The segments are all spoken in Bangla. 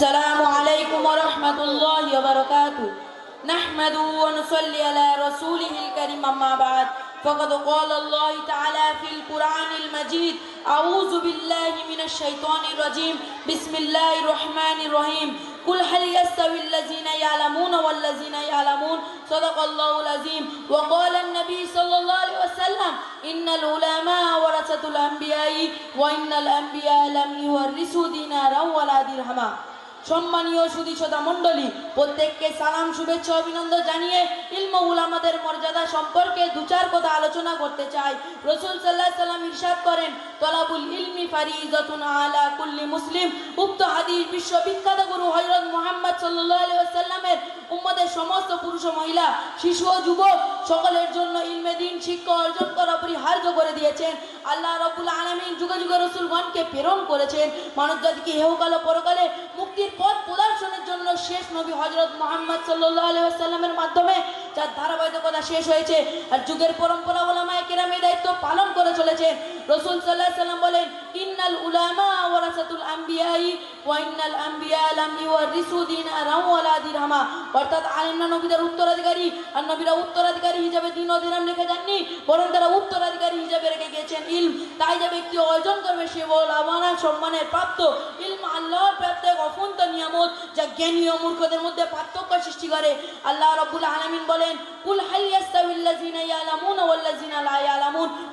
السلام عليكم ورحمة الله وبركاته. نحمد ونصلي على رسوله الكريم أما بعد. فقد قال الله تعالى في القرآن المجيد أعوذ بالله من الشيطان الرجيم. بسم الله الرحمن الرحيم. قل هل يستوي الذين يعلمون والذين يعلمون؟ صدق الله العظيم. وقال النبي صلى الله عليه وسلم إن العلماء ورثة الأنبياء وإن الأنبياء لم يورثوا دينارا ولا درهما. সম্মানীয় সুদী শ্রোতা মণ্ডলী, প্রত্যেককে সালাম, শুভেচ্ছা, অভিনন্দন জানিয়ে ইলমহুল আমাদের মর্যাদা সম্পর্কে দু চার কথা আলোচনা করতে চাই। রসুল সাল্লাহ সাল্লাম ইরশাদ করেন, তলাবুল ইলমি ফারিজাতুন আলা কুল্লি মুসলিম। উক্ত হাদিস বিশ্ববিখ্যাত গুরু হজরত মোহাম্মদ সাল্লাহ আলাইহি ওয়াসাল্লামের উম্মতের সমস্ত পুরুষ ও মহিলা, শিশু ও যুবক, সকলের জন্য ইলমে দিন, শিক্ষা অর্জন করা অপরিহার্য করে দিয়েছেন। আল্লাহ রাব্বুল আলামিন যুগে যুগে রসুলগণকে প্রেরণ করেছেন। মানব জাতিকে হেউকাল ও পরকালে মুক্তির পথ প্রদর্শনের জন্য শেষ নবী হযরত মুহাম্মদ সাল্লাল্লাহু আলাইহি ওয়াসাল্লামের মাধ্যমে যার ধারাবাহিকতা শেষ হয়েছে, আর যুগের পরম্পরা ওলামায়ে কেরাম এই দায়িত্ব পালন করে চলেছেন। রসুল আলাইহি সাল্লাম বলেন ইন্নাল উলামা ওয়ারাসাতুল আম্বিয়াই ওয়া ইন্নাল আম্বিয়া লাম ইউরিসু দিনারাও ওয়ালা দিরহামা। অর্থাৎ আলেমরা নবীদের উত্তরাধিকারী আর নবীরা উত্তরাধিকারী হিসেবে দিন ও রেখে যাননি, বরং তারা উত্তরাধিকারী হিসেবে রেখে গিয়েছেন ইলম। তাই যে ব্যক্তি অর্জন করবে সে বল আমানা সম্মানের প্রাপ্ত। ইলম আল্লাহর প্রাপ্ত এক অফুন্ত নিয়ামত যা জ্ঞানী ও মূর্খদের মধ্যে পার্থক্য সৃষ্টি করে। আল্লাহ রাব্বুল আলামিন বলেন, কুল হাল ইয়াস্তাউল্লাযিনা ইয়ালামুনা ওয়াল্লাযিনা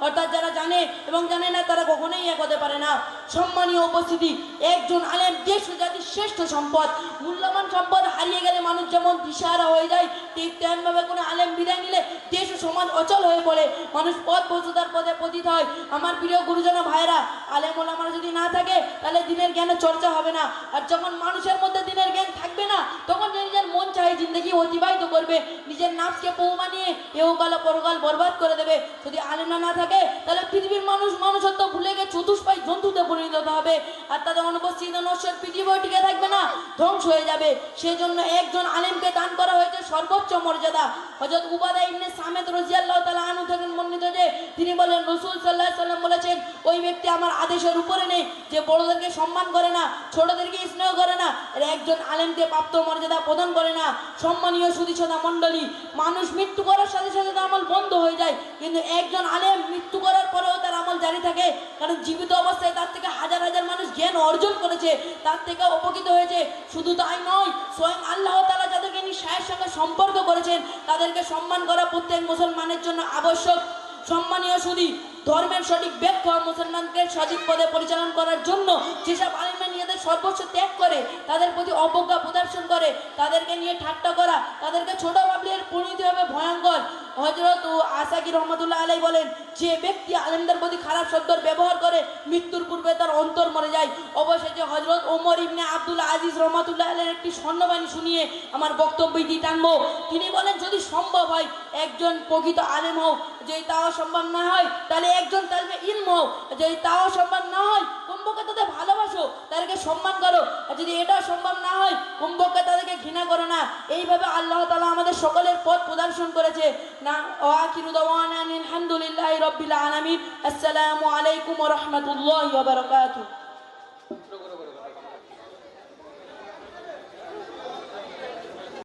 অর্থাৎ যারা জানে এবং জানে না তারা কখনোই এক হতে পারে না। সম্মানীয় উপস্থিতি, একজন আলেম দেশ ও জাতির শ্রেষ্ঠ সম্পদ। মূল্যবান সম্পদ হারিয়ে গেলে মানুষ যেমন দিশাহারা হয়ে যায়, ঠিক তেমনভাবে কোনো আলেম বিদায় নিলে দেশ ও সমাজ অচল হয়ে পড়ে। মানুষ পথ পৌঁছতার পথে পতিত হয়। আমার প্রিয় গুরুজন ভাইরা আলেম ওলামারা যদি না থাকে, তাহলে দিনের জ্ঞানের চর্চা হবে না। আর যখন মানুষের মধ্যে দিনের জ্ঞান থাকবে না, তখন যে নিজের মন চাই জিন্দগি অতিবাহিত করবে নিজের নাচকে বউ মানিয়ে গাল পরকাল বরবাদ করে দেবে। যদি আলেমরা না থাকে, তাহলে পৃথিবীর মানুষ মানুষত্ব ভুলে গিয়ে চতুষ্পাই জন্তুতে পরিণত হবে। আর তাদের অনুপস্থিত নশ্বর পৃথিবীও টিকে থাকবে না, ধ্বংস হয়ে যাবে। সেজন্য একজন আলেমকে দান করা হয়েছে সর্বোচ্চ মর্যাদা। হজরত উবাদা ইবনে সামেদ রোজিয়াল্লাহ তালা আনু থেকে তিনি বলেন, রাসূল আলাইহি সাল্লাম বলেছেন, ওই ব্যক্তি আমার আদেশের উপরে নেই, যে বড়দেরকে সম্মান করে না, ছোটদেরকে স্নেহ করে না আর একজন আলেমকে প্রাপ্ত মর্যাদা প্রদান করে না, সম্মানীয় সুদীছতা মণ্ডলী, মানুষ মৃত্যু করার সাথে সাথে তার আমল বন্ধ হয়ে যায়, কিন্তু একজন আলেম মৃত্যু করার পরেও তার আমল জারি থাকে, কারণ জীবিত অবস্থায় তার থেকে হাজার হাজার মানুষ জ্ঞান অর্জন করেছে, তার থেকে উপকৃত হয়েছে, শুধু তাই নয়, স্বয়ং আল্লাহ তালা যাদেরকে নিঃশ্বাসের সঙ্গে সম্পর্ক করেছেন, তাদেরকে সম্মান করা প্রত্যেক মুসলমানের জন্য আবশ্যক। সম্মানীয় সুদী ধর্মের সঠিক ব্যাখ্যা মুসলমানকে সঠিক পদে পরিচালন করার জন্য যেসব আলিমে নিজেদের সর্বোচ্চ ত্যাগ করে, তাদের প্রতি অবজ্ঞা প্রদর্শন করে, তাদেরকে নিয়ে ঠাট্টা করা, তাদেরকে ছোট ভাবলে পরিণতি হবে ভয়ঙ্কর হজরত আসাকি রহমতুল্লাহ আলাই বলেন, যে ব্যক্তি আলেমদের প্রতি খারাপ শব্দের ব্যবহার করে, মৃত্যুর পূর্বে তার অন্তর মরে যায়। অবশেষে হজরত ওমর ইবনে আব্দুল আজিজ রহমতুল্লাহ আলের একটি স্বর্ণবাণী শুনিয়ে আমার বক্তব্য দিয়ে টানবো। তিনি বলেন, যদি সম্ভব হয় একজন প্রকৃত আলেম হোক যদি তাও সম্ভব না হয়, তাহলে একজন তাহলে ইলম হোক যদি তাও সম্ভব না হয় কমপক্ষে তাদের ভালোবাসো, তাদেরকে সম্মান করো। আর যদি এটাও সম্ভব না হয় কমপক্ষে তাদেরকে ঘৃণা করো না এইভাবে আল্লাহ তালা আমাদের সকলের পথ প্রদর্শন করেছে। না আলহামদুলিল্লাহ রবিল আলমিন। আসসালামু আলাইকুম রহমতুল্লাহ